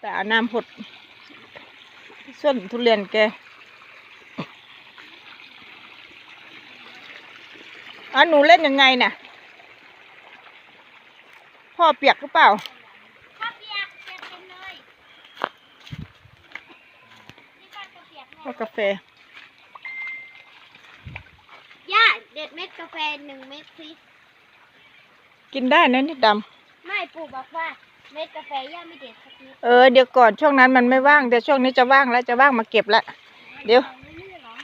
แต่เอาน้ำหดส่วนทุเรียนแกอะหนูเล่นยังไงน่ะ พ่อเปียกหรือเปล่าถ้าเปียกเปียกเต็มเลยนี่บ้านก็เปียกพ่อกาแฟย่าเด็ดเม็ดกาแฟหนึ่งเม็ดสิ กินได้นะนี่ด ไม่ปู่บอกว่าเม็ดกาแฟย่าไม่เด็ดสักนิดำเออเดี๋ยวก่อนช่วงนั้นมันไม่ว่างเดี๋ยวช่วงนี้จะว่างแล้วจะว่างมาเก็บละ เดี๋ยว ไม่นี่เหรอ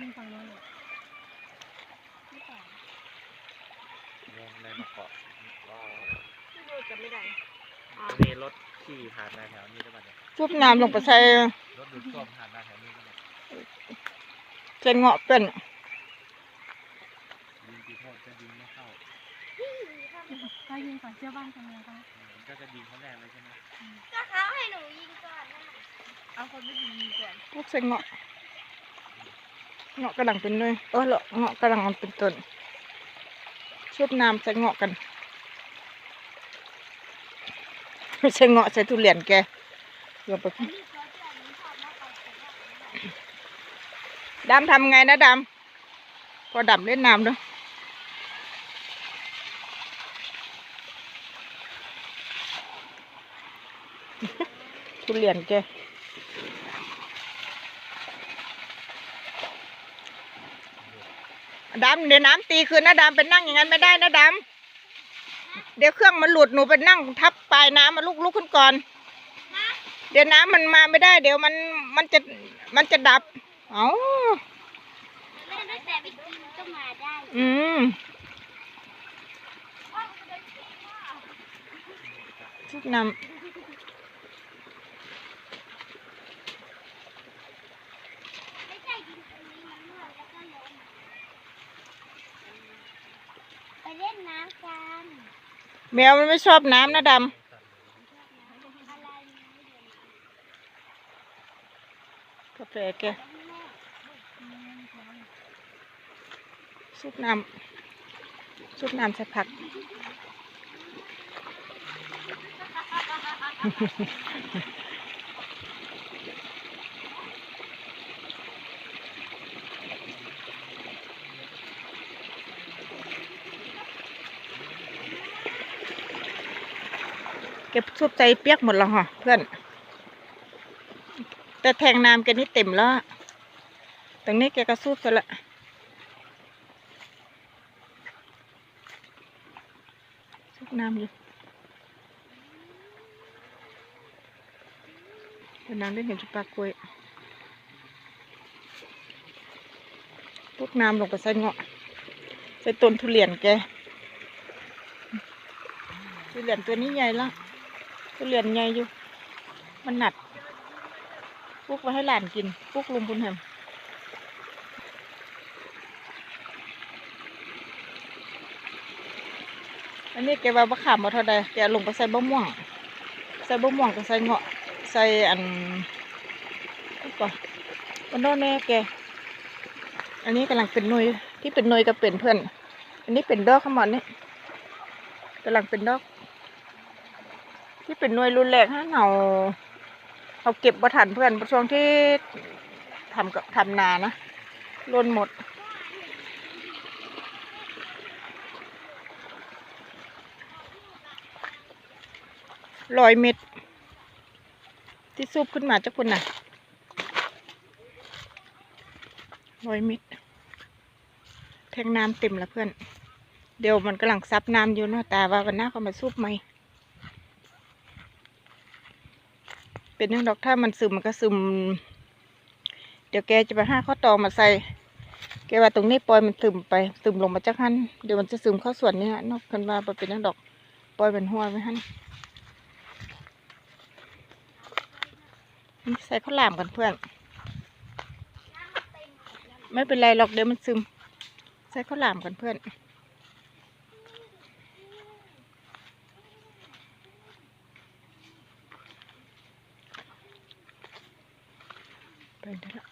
ยิงฝั่งโน้นเลยไม่ต่อลงในมะเกาะว้าวไม่ดูจะไม่ได้มีรถขี่ผ่านมาแถวนี้ด้วยป่ะเนี่ยชุบน้ำลงไปใส่รถดูดซ่วมผ่านมาแถวนี้ด้วยป่ะใส่เงาะเป็น ยิงกี่โทษจะยิงไม่เข้า ก็ยิงก่อนเชื่อบ้านกันเลยค่ะอืมก็จะยิงเขาแรกเลยใช่ไหมก็เขาให้หนูยิงก่อนนะเอาคนไม่ยิงก่อนพวกใส่เงาะเงาะกำลังเป็นด้วยเออเหรอเงาะกำลังเป็นต้นชุบน้ำใส่เงาะกันไม่ใช่เงาะใส่ทุเรียนแกเดี๋ยวไปพุ่งดำทำไงนะดำพอดำเล่นน้ำด้วย ทุเรียนแกดำเดี๋ยวน้ำตีคืนนะดำเป็นนั่งอย่างนั้นไม่ได้นะดำเดี๋ยวเครื่องมันหลุดหนูไปนั่งทับปลายน้ำมาลุกลุกขึ้นก่อน เดี๋ยวน้ำมันมาไม่ได้ เดี๋ยวมันมันจะมันจะดับเอาไม่ได้แต่ไปกินก็มาได้อืมชุบน้ไม่ใช่ยิงตรงนี้มันนวดแล้วก็ล้มไปเล่นน้ำกันำแมวมันไม่ชอบน้ำนะดอะไรนะำกาแฟแกชุบน้ำชุบน้ำใส่ผัก เก็บซุปใจเปียกหมดแล้วเหรอเพื่อน แต่แทงน้ำแกนี่เต็มแล้ว ตรงนี้แกก็ซุปซะละซุปน้ำอยู่เดี๋ยวนางได้เห็นจุปากล้วยพวกน้ำลงไปใส่เงาะใส่ต้นทุเรียนแกทุเรียนตัวนี้ใหญ่ละ ทุเรียนใหญ่อยู่ มันหนัดปลูกไว้ให้หลานกินปลูกลุงคุณแฮมอันนี้แกว่าบะขามมาเท่าใดแกลงไปใส่บะม่วง ใส่บะม่วงก็ใส่เงาะ ใส่อันก่อนวันน้นแน่แก อันนี้กำลังเป็นหน่วยที่เป็นหน่วยก็เป็นเพื่อน อันนี้เป็นดอกขมอนนี่กำลังเป็นดอก ที่เป็นหน่วยรุนแรงฮะเราเราเก็บบัทันเพื่อนช่วงที่ทำกับทำนานะล้นหมดร้อยเม็ด ที่ซุบขึ้นมาจากคนน่ะร้อยเม็ด แทงน้ำเต็มแล้วเพื่อน เดี๋ยวมันกำลังซับน้ำอยู่เนาะแต่ว่าวันหน้าเขามาซุบไหม เป็นยังดอกถ้ามันซึมมันก็ซึม เดี๋ยวแกจะไปห้าข้อตอมาใส่ แกว่าตรงนี้ปล่อยมันซึมไปซึมลงมาจากหันเดี๋ยวมันจะซึมเข้าส่วนนี้ฮะนอกกันว่าเป็นยังดอกปล่อยเป็นหัวไว้หันนี่ใส่ข้าวหลามกันเพื่อน ไม่เป็นไรหรอกเดี๋ยวมันซึม ใส่ข้าวหลามกันเพื่อน ได้ละ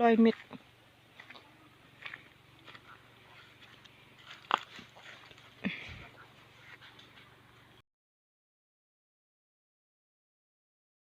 ร้อยเม็ด